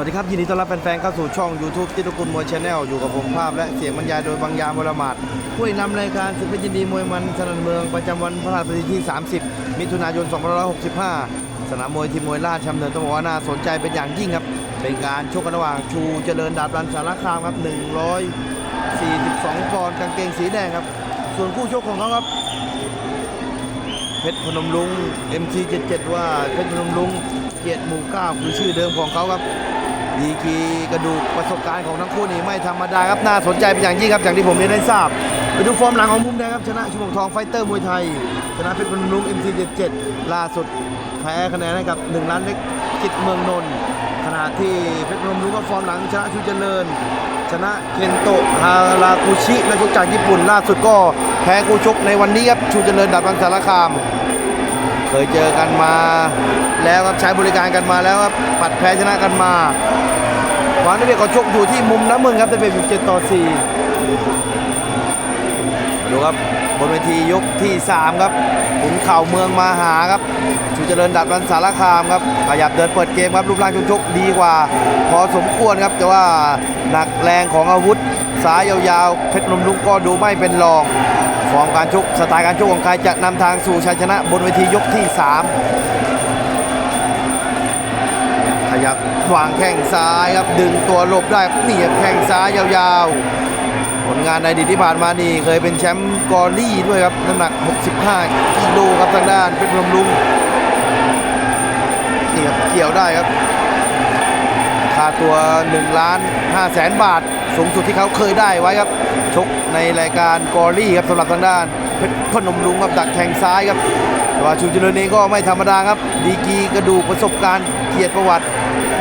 วัสดีครับ ยินดีต้อนรับแฟนๆเข้าสู่ช่อง YouTube จิตรกุลมวยชาแนลอยู่กับผมภาพและเสียงบรรยายโดยบางยามวรมาศผู้นำรายการศึกพชรยินดีมวยมันสนันเมืองประจำวันพฤหัสบดีที่ 30 มิถุนายน 2565 สนามมวยทีมมวยราชดำเนินต้องบอกว่าน่าสนใจเป็นอย่างยิ่งครับ เป็นการชกกันระหว่างชูเจริญดาบรันสารคามครับ 142ปอนด์กางเกงสีแดงครับ ส่วนคู่ชกของเขาครับเพชรพนมลุง MC77 ว่าเพชรพนมลุงเกียรติหมู่เก้าคือชื่อเดิมของเขาครับ ดีกีกระดูกประสบการณ์ของทั้งคู่นี่ไม่ธรรมดาครับน่าสนใจเป็นอย่างยิ่งครับอย่างที่ผมเรียนได้ทราบ ไปดูฟอร์มหลังของมุมแดงครับชนะชุมพงทองไฟเตอร์มวยไทย ชนะเพชรพนมลุง MC77 ล่าสุดแพ้คะแนนให้กับ1ล้านเล็กกิจเมืองนนท์ขณะที่เพชรพนมลุงก็ฟอร์มหลังชนะชูเจริญ ชนะเคนโตะฮารากุชินักชกจากญี่ปุ่นล่าสุดก็แพ้คู่ชกในวันนี้ครับชูเจริญดับรังสารคาม เคยเจอกันมา แล้วครับใช้บริการกันมาแล้วครับปัดแพ้ชนะกันมาหวานได้เบียดก็ชกอยู่ที่มุมน้ำมึงครับได้เป็นเจ็ดต่อสี่ดูครับบนเวทียกที่ 3 ครับขุนเข่าเมืองมาหาครับชูเจริญดัดรันสารคามครับขยับเดินเปิดเกมครับรูปร่างชกชกดีกว่า พอสมควรครับแต่ว่าหนักแรงของอาวุธซ้ายยาวๆเพชรนมลุกก็ดูไม่เป็นรอง ฟอร์มการชกสไตล์การชกของใครจะนำทางสู่ชัยชนะบนเวทียกที่ 3 ขยับวางแข้งซ้ายครับดึงตัวหลบได้นี่ครับแข้งซ้ายยาวๆ ผลงานในอดีตที่ผ่านมานี่เคยเป็นแชมป์กอรี่ด้วยครับน้ำหนัก 65กิโลครับทางด้านเป็นลมลุงเหนี่ครับเกี่ยวได้ครับ ตัว1ล้าน5แสนบาท สูงสุดที่เขาเคยได้ไว้ครับชกในรายการกอรี่ครับสำหรับทางด้านเพชรพนมลุงครับดักแทงซ้ายครับแต่ว่าชูเจริญเองก็ไม่ธรรมดาครับ ดีกีกระดูกประสบการณ์เกียรติประวัติ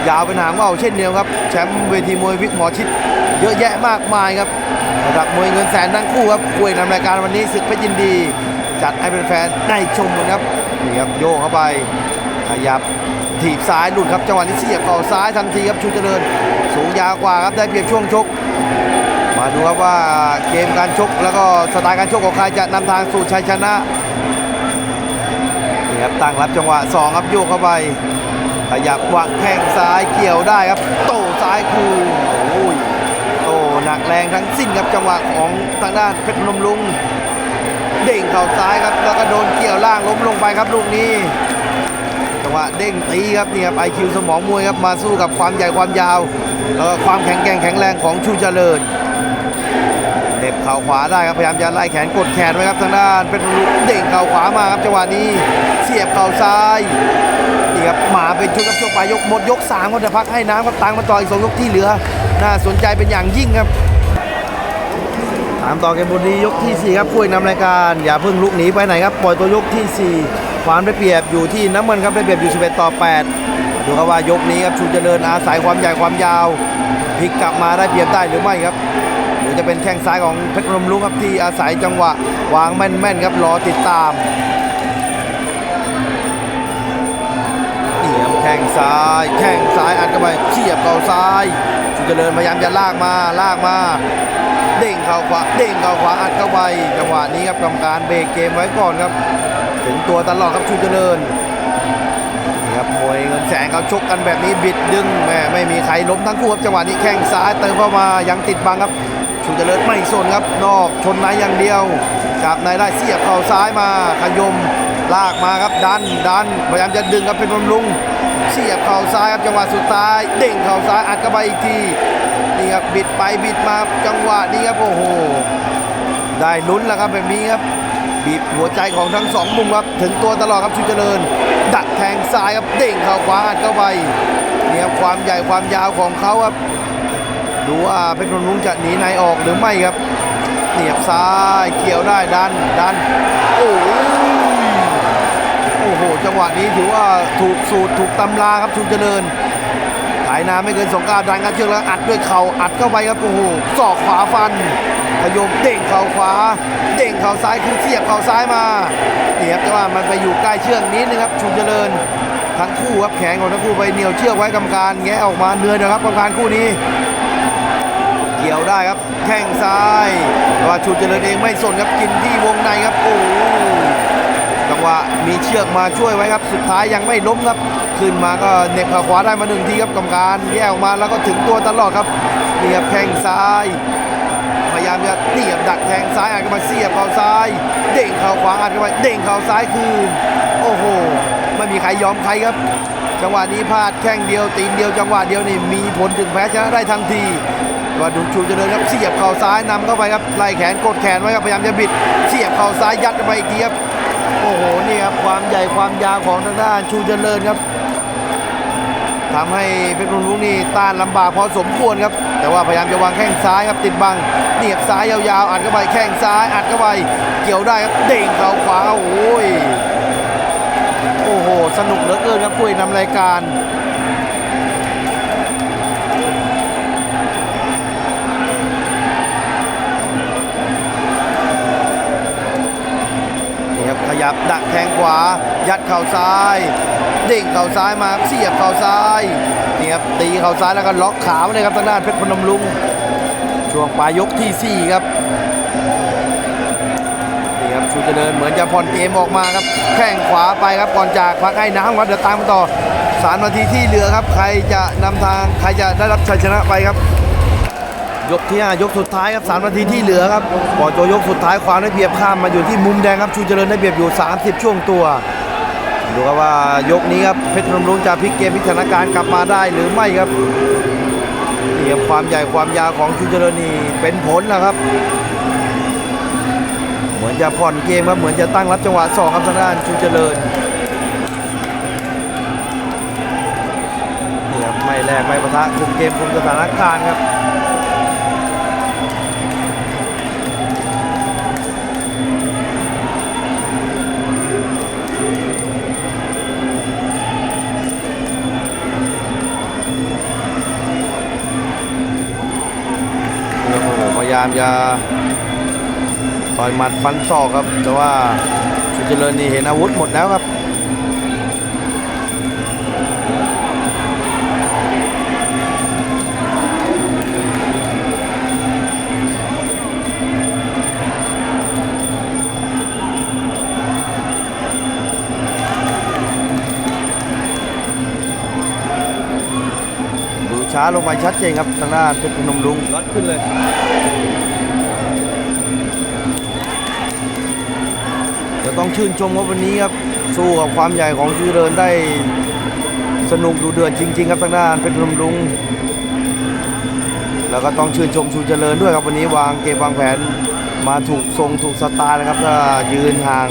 ยาวเป็นหางว่าวเช่นเดียวครับแชมป์เวทีมวยวิกหมอชิด เยอะแยะมากมายครับระดับมวยเงินแสนทั้งคู่ครับคุยนำรายการวันนี้ศึกเพชรยินดี จัดให้เป็นแฟนได้ชมกันครับนี่ครับโยกเข้าไปขยับ ถีบซ้ายหลุดครับจังหวะนี้เสียบเข่าซ้ายทันทีครับชูเจริญ สูงยาวกว่าครับได้เปรียบช่วงชก มาดูครับว่าเกมการชกแล้วก็สไตล์การชกของใครจะนำทางสู่ชัยชนะนี่ครับตั้งรับจังหวะสองครับโยกเข้าไปขยับวางแข้งซ้ายเกี่ยวได้ครับ โต้ซ้ายคูโอ้ยโต้หนักแรงทั้งสิ้นครับจังหวะของทางด้านเพชรพนมลุง เด้งเข่าซ้ายครับแล้วก็โดนเกี่ยวล่างล้มลงไปครับลูกนี้ จังหวะเด้งตีครับนี่ครับไอคิวสมองมวยครับมาสู้กับความใหญ่ความยาวแล้วก็ความแข็งแกร่งแข็งแรงของชูเจริญเห็บเข่าขวาได้ครับพยายามจะไล่แขนกดแขนไว้ครับทางด้านเป็นลุกเด้งเข่าขวามาครับจังหวะนี้เสียบเข่าซ้ายนี่ครับมาเป็นชุดครับช่วงปลายยกหมดยกสามก็จะพักให้น้ำครับตังมาต่ออีกสองยกที่เหลือ น่าสนใจเป็นอย่างยิ่งครับตามต่อเกมบุรียกที่4ครับคู่เอกนำรายการ อย่าเพิ่งลุกหนีไปไหนครับ ปล่อยตัวยกที่ 4 ความได้เปรียบอยู่ที่น้ำเงินครับได้เปรียบอยู่ 11 ต่อ 8 ดูครับว่ายกนี้ครับชูเจริญอาศัยความใหญ่ความยาวพลิกกลับมาได้เปรียบได้หรือไม่ครับ หรือจะเป็นแข้งซ้ายของเพชรพนมลุงครับที่อาศัยจังหวะวางแม่นๆครับรอติดตามนี่ครับแข้งซ้าย แข้งซ้ายอัดเข้าไปเสียบเข่าซ้ายชูเจริญพยายามจะลากมาลากมาเด้งเข่าขวาเด้งเข่าขวาอัดเข้าไปจังหวะนี้ครับกรรมการเบรกเกมไว้ก่อนครับ ถึงตัวตลอดครับชูเจริญนี่ครับมวยเงินแสนเขาชกกันแบบนี้บิดดึงแม่ไม่มีใครล้มทั้งคู่ครับจังหวะนี้แข้งซ้ายเติมเข้ามายังติดบังครับชูเจริญไม่สนครับนอกชนในอย่างเดียวจับในได้เสียบเข่าซ้ายมาขยมลากมาครับดันดันพยายามจะดึงครับเป็นบำรุงเสียบเข่าซ้ายครับจังหวะสุดท้าย เด้งเข่าซ้ายอัดเข้าไปอีกทีนี่ครับบิดไปบิดมาจังหวะนี้ครับโอ้โหได้ลุ้นแล้วครับแบบนี้ครับ บีบหัวใจของทั้งสองมุมครับถึงตัวตลอดครับชูเจริญ ดักแทงซ้ายครับเด้งเข่าขวาอัดเข้าไปเนี่ครับความใหญ่ความยาวของเขาครับดูว่าเพชรพนมรุ้งจะหนีในออกหรือไม่ครับเหนียบซ้ายเกี่ยวได้ดันดันโอ้โหโอ้โหจังหวะนี้ถือว่าถูกสูตรถูกตำราครับชูเจริญายน้ำไม่เกินสองกาวดันกันเชือกแล้วอัดด้วยเข่าอัดเข้าไปครับโอ้โหศอกขวาฟันขยมเด้งเข่าขวา เด้งเข่าซ้ายคือเสียบเข่าซ้ายมาเนี่ยครับแต่ว่ามันไปอยู่ใกล้เชือกนิดนึงครับชูเจริญทั้งคู่ครับแขนของทั้งคู่ไปเหนียวเชือกไว้กรรมการแงะออกมาเนื้อนะครับกรรมการคู่นี้ เกี่ยวได้ครับแข้งซ้ายว่าชูเจริญเองไม่สนครับกินที่วงในครับโอ้จังหวะมีเชือกมาช่วยไว้ครับ สุดท้ายยังไม่ล้มครับ ขึ้นมาก็เน็บข่าขวาได้มาหนึ่งทีครับกรรมการแยกออกมาแล้วก็ถึงตัวตลอดครับนี่ครับแข้งซ้าย พยายามจะเสียบดักแทงซ้ายอัดเข้ามาเสียบเข่าซ้าย เด้งเข่าขวาอัดเข้าไปเด้งเข่าซ้ายคืนโอ้โหไม่มีใครยอมใครครับ จังหวะนี้พลาดแข้งเดียวตีนเดียวจังหวะเดียวนี่มีผลถึงแพ้ชนะได้ทันทีว่าดูชูเจริญครับเสียบเข่าซ้ายนำเข้าไปครับไล่แขนกดแขนไว้ครับพยายามจะบิด เสียบเข่าซ้ายยัดเข้าไปอีกทีครับโอ้โหนี่ครับความใหญ่ความยาวของทางด้านชูเจริญครับ ทำให้เพชรบุรีนี่ต้านลำบากพอสมควรครับ แต่ว่าพยายามจะวางแข้งซ้ายครับติดบังเหนียบซ้ายยาวๆอัดเข้าไปแข้งซ้ายอัดเข้าไปเกี่ยวได้ครับเด้งเข่าขวาโอ้ยโอ้โหสนุกเหลือเกินครับคุยนำรายการ นี่ครับข ยับดักแทงขวา ยัดเข่าซ้าย เด้งเข่าซ้ายมาเสียบเข่าซ้ายนี่ครับตีเข่าซ้ายแล้วก็ล็อกขาไว้เลยครับทางด้านเพชรพนมลุงช่วงปลายยกทีสี่ 4 ครับนี่ครับชูเจริญเหมือนจะผ่อนเกมออกมาครับแข้งขวาไปครับก่อนจากพักให้น้ำครับเดี๋ยวตามต่อสามนาทีที่เหลือครับ ใครจะนำทางใครจะได้รับชัยชนะไปครับ ยกที่ห้ายกสุดท้ายครับสามนาทีที่เหลือครับก่อนตัวยกสุดท้ายความได้เปรียบข้ามมาอยู่ที่มุมแดงครับชูเจริญได้เปรียบอยู่ 30 ช่วงตัวดูครับว่ายกนี้ครับเพชรพนมรุ้งจะพลิกเกมพลิกสถานการกลับมาได้หรือไม่ครับนี่ครับความใหญ่ความยาวของชูเจริญนี่เป็นผลนะครับ เหมือนจะผ่อนเกมครับเหมือนจะตั้งรับจังหวะสองครับทางด้านชูเจริญนี่ครับไม่แลกไม่ปะทะคุมเกมคุมสถานการณ์ครับายามจะต่อยหมัดฟันศอกครับ แต่ว่าสุเจริญนี่เห็นอาวุธหมดแล้วครับ ลงไปชัดเจนครับทางด้านเพชรพนมรุ้งรัดขึ้นเลยจะต้องชื่นชมว่าวันนี้ครับสู้กับความใหญ่ของชูเริญได้สนุกดูเดือดจริง ๆ ครับทางด้านเพชรพนมรุ้งแล้วก็ต้องชื่นชมชูเจริญด้วยครับวันนี้วางเกมวางแผนมาถูกทรงถูกสไตล์นะครับถ้ายืนห่าง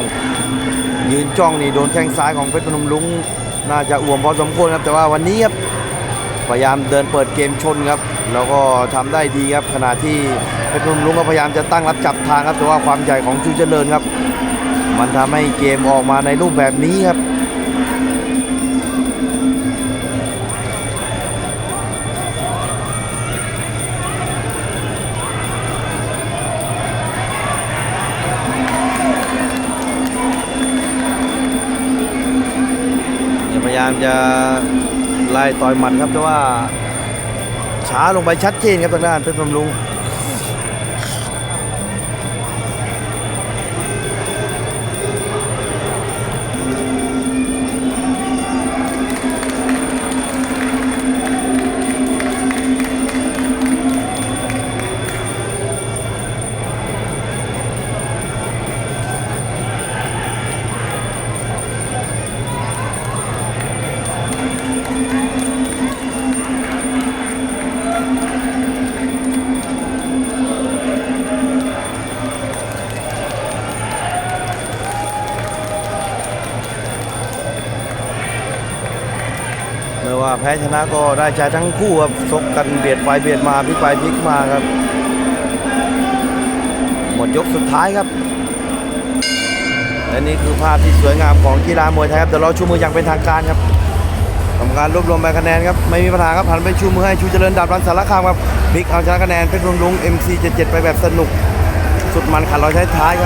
ยืนจ้องนี่โดนแข้งซ้ายของเพชรพนมรุ้งน่าจะอ่วมพอสมควรครับแต่ว่าวันนี้ครับ พยายามเดินเปิดเกมชนครับ แล้วก็ทำได้ดีครับขณะที่เพชรพนมรุ้งก็พยายามจะตั้งรับจับทางครับแต่ว่าความใหญ่ของชูเจริญครับ มันทำให้เกมออกมาในรูปแบบนี้ครับพยายามจะ ไล่ต่อยหมัดครับแต่ว่าช้าลงไปชัดเจนครับทางด้านเพชรบำรุง พ้ชนะก็ได้ใจทั้งคู่ครับซกกันเบียดไปเบียดมาพลิกไปพลิกมาครับ หมดยกสุดท้ายครับและนี่คือภาพที่สวยงามของกีฬามวยไทยครับเดี๋ยวเราชูมืออย่างเป็นทางการครับทำการรวบรวมใบคะแนนครับไม่มีปัญหาครับหันไปชูมือให้ชูเจริญดาบรันสารคามครับพลิกเอาชนะคะแนนเพชรรุงรุง MC77 ไปแบบสนุก สุดมันขันเราใช้ท้ายครับ